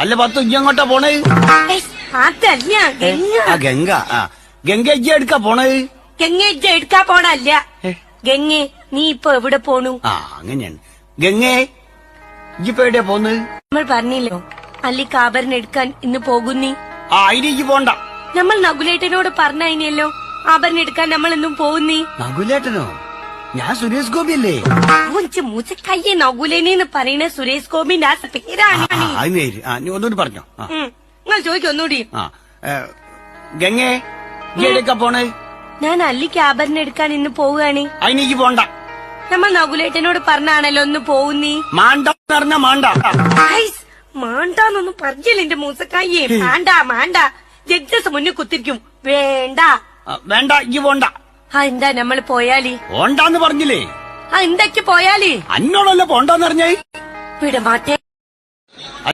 അല്ല പത്ത് ഇങ്ങോട്ടാ പോണേ? അതല്ല ഗംഗ. ആ ഗംഗ ആ. ഗംഗ ഇജ്ജ എടുക്കാ പോണേ? ഗംഗ ഇജ്ജ എടുക്കാ പോണല്ല ഗംഗ നീ ഇപ്പൊ എവിടെ പോണു? ആ അങ്ങനെയാണ്. ഗംഗേ ഇജ്ജിപ്പോ എവിടെയാ പോന്ന്? നമ്മൾ പറഞ്ഞില്ലോ അല്ലി ആഭരണം എടുക്കാൻ ഇന്ന് പോകുന്നി? ആ അതിനേക്ക് പോണ്ട. നമ്മൾ നകുലേട്ടനോട് പറഞ്ഞല്ലോ ആഭരണം എടുക്കാൻ നമ്മൾ ഇന്നും പോകുന്നേ? നകുലേട്ടനോ? ഞാൻ സുരേഷ് ഗോപി അല്ലേ അവൻച്ച് മൂച്ചക്കയ്യെ നകുലേനെന്ന് പറയുന്ന സുരേഷ് ഗോപിന്റെ ആ പേരാണ് ആ അത് നേര് ആ നീ ഒന്നുകൂടി പറഞ്ഞോ. ആ. ഉം. നിങ്ങൾ ചോദിക്കും ഒന്നുകൂടി. ആ ഏ, ഗംഗേ നീ എവിടേക്കാ പോണേ? ഞാൻ അല്ലിക്ക് ആഭരണം എടുക്കാൻ ഇന്ന് പോവുകയാണ്. അതിനേക്ക് പോണ്ട. നമ്മൾ നകുലേട്ടനോട് പറഞ്ഞാണല്ലോ ഒന്ന് പോകുന്നീ മാണ്ട എന്ന് പറഞ്ഞാ മാണ്ട. ഐസ്, മാണ്ടാന്നൊന്നും പറഞ്ഞില്ല എന്റെ മൂസക്കായി മാണ്ട മാണ്ട. ജഡ്ജസ് മുന്നിൽ കുത്തിരിക്കും. വേണ്ട. ആ, വേണ്ട ഇജ്ജ് പോണ്ട. ആ എന്താ നമ്മൾ പോയാലി? പോണ്ടാന്ന് പറഞ്ഞില്ലേ? ആ എന്തൊക്കെ പോയാലി? അന്നോടല്ല പോണ്ടാന്ന് പറഞ്ഞേ വിടമാറ്റേ